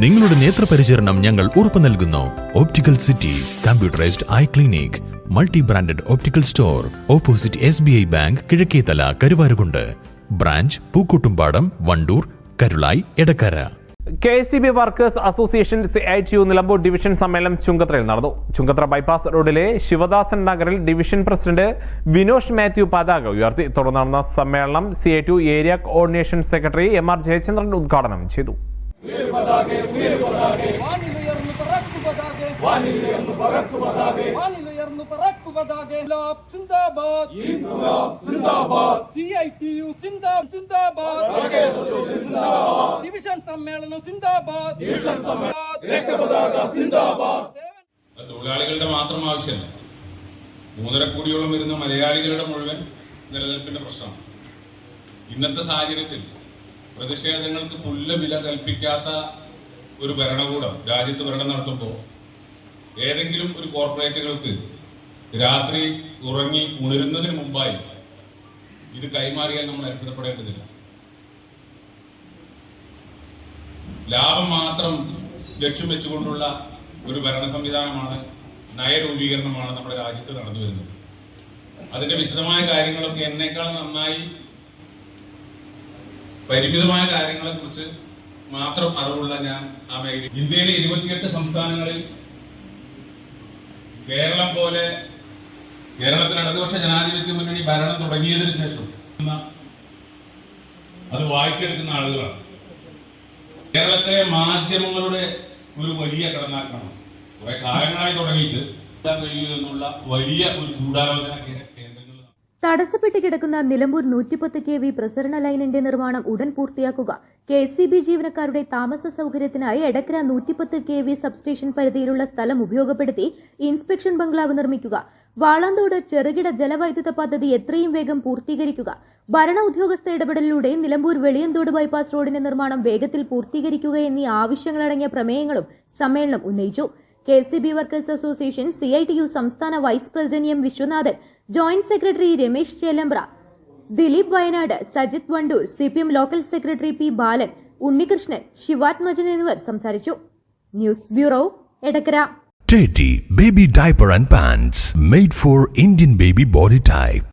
നിങ്ങളുടെ നേത്രപരിചരണം ഞങ്ങൾ ഉറപ്പു നൽകുന്നു. Optical city computerised eye clinic multi branded optical store opposite S B I bank Kizhakkethala Karuvarakundu. Branch Pookkottumpadam Wandoor Karulai Edakkara. K S C B workers association C I T U Nilambur division സമ്മേളനം ചുങ്കത്രയിൽ നടന്നു. Chungathara bypass റോഡിലെ ശിവദാസൻ നഗറിൽ division president Vinosh Mathew പതാക ഉയർത്തി. തുടർന്ന് നടന്ന സമ്മേളനം C I T U area coordination secretary M R Jayachandran ഉദ്ഘാടനം ചെയ്തു. വാനിലുയർന്നു വാനിലുയർന്നു സിന്ദാബാദ്. സിഐടിയു സിന്ദാബ് സിന്ദാബാദ്. ഡിവിഷൻ സമ്മേളനം സിന്ദാബാദ്. ഡിവിഷൻ സമ്മേളനം. രക്തപതാക സിന്ദാബാദ്. അത് തൊഴിലാളികളുടെ മാത്രം ആവശ്യമല്ല. മൂന്നര കോടിയോളം വരുന്ന മലയാളികളുടെ മുഴുവൻ നിലനിൽപ്പിന്റെ പ്രശ്നമാണ്. ഇന്നത്തെ സാഹചര്യത്തിൽ പ്രതിഷേധങ്ങൾക്ക് തുല്യ വില കൽപ്പിക്കാത്ത ഒരു ഭരണകൂടം രാജ്യത്ത് ഭരണം നടത്തുമ്പോൾ ഏതെങ്കിലും ഒരു കോർപ്പറേറ്റുകൾക്ക് രാത്രി ഉറങ്ങി ഉണരുന്നതിന് മുമ്പായി ഇത് കൈമാറിയാൽ നമ്മൾ അത്ഭുതപ്പെടേണ്ടതില്ല. ലാഭം മാത്രം ലക്ഷ്യം വെച്ചുകൊണ്ടുള്ള ഒരു ഭരണ സംവിധാനമാണ് നയരൂപീകരണമാണ് നമ്മുടെ രാജ്യത്ത് നടന്നു വരുന്നത് അതിന്റെ വിശദമായ കാര്യങ്ങളൊക്കെ എന്നേക്കാൾ നന്നായി പരിമിതമായ കാര്യങ്ങളെ കുറിച്ച് മാത്രം അറിവുള്ള ഞാൻ ആ മേഖല ഇന്ത്യയിലെ ഇരുപത്തിയെട്ട് സംസ്ഥാനങ്ങളിൽ കേരളം പോലെ കേരളത്തിന് ഇടതുപക്ഷ ജനാധിപത്യ മുന്നണി ഭരണം തുടങ്ങിയതിനു ശേഷം അത് വായിച്ചെടുക്കുന്ന ആളുകളാണ്. കേരളത്തെ മാധ്യമങ്ങളുടെ ഒരു വലിയ കടന്നാക്രമണം. കുറെ കാലങ്ങളായി തുടങ്ങിയിട്ട് കഴിയൂ എന്നുള്ള വലിയ ഒരു ഗൂഢാലോചന തടസ്സപ്പെട്ട് കിടക്കുന്ന നിലമ്പൂർ നൂറ്റിപ്പത്ത് കെ വി പ്രസരണ ലൈനിന്റെ നിർമ്മാണം ഉടൻ പൂർത്തിയാക്കുക. കെ സി ബി ജീവനക്കാരുടെ താമസ സൗകര്യത്തിനായി എടക്കര നൂറ്റിപ്പത്ത് കെ വി സബ്സ്റ്റേഷൻ പരിധിയിലുള്ള സ്ഥലം ഉപയോഗപ്പെടുത്തി ഇൻസ്പെക്ഷൻ ബംഗ്ലാവ് നിർമ്മിക്കുക. വാളാന്തോട് ചെറുകിട ജലവൈദ്യുത പദ്ധതി എത്രയും വേഗം പൂർത്തീകരിക്കുക. ഭരണ ഉദ്യോഗസ്ഥ ഇടപെടലിലൂടെ നിലമ്പൂർ വെളിയന്തോട് ബൈപ്പാസ് റോഡിന്റെ നിർമ്മാണം വേഗത്തിൽ പൂർത്തീകരിക്കുക എന്നീ ആവശ്യങ്ങളടങ്ങിയ പ്രമേയങ്ങളും സമ്മേളനം ഉന്നയിച്ചു. K C B workers association C I T U സംസ്ഥാന vice president M Viswanathan joint secretary Ramesh Chelembra Dileep Wayanad Sajith Wandoor C P M local secretary P Balan Unnikrishnan Sivathmajan എന്നിവർ സംസാരിച്ചു news bureau Edakkara Teddy Baby Diaper and Pants made for Indian baby body type.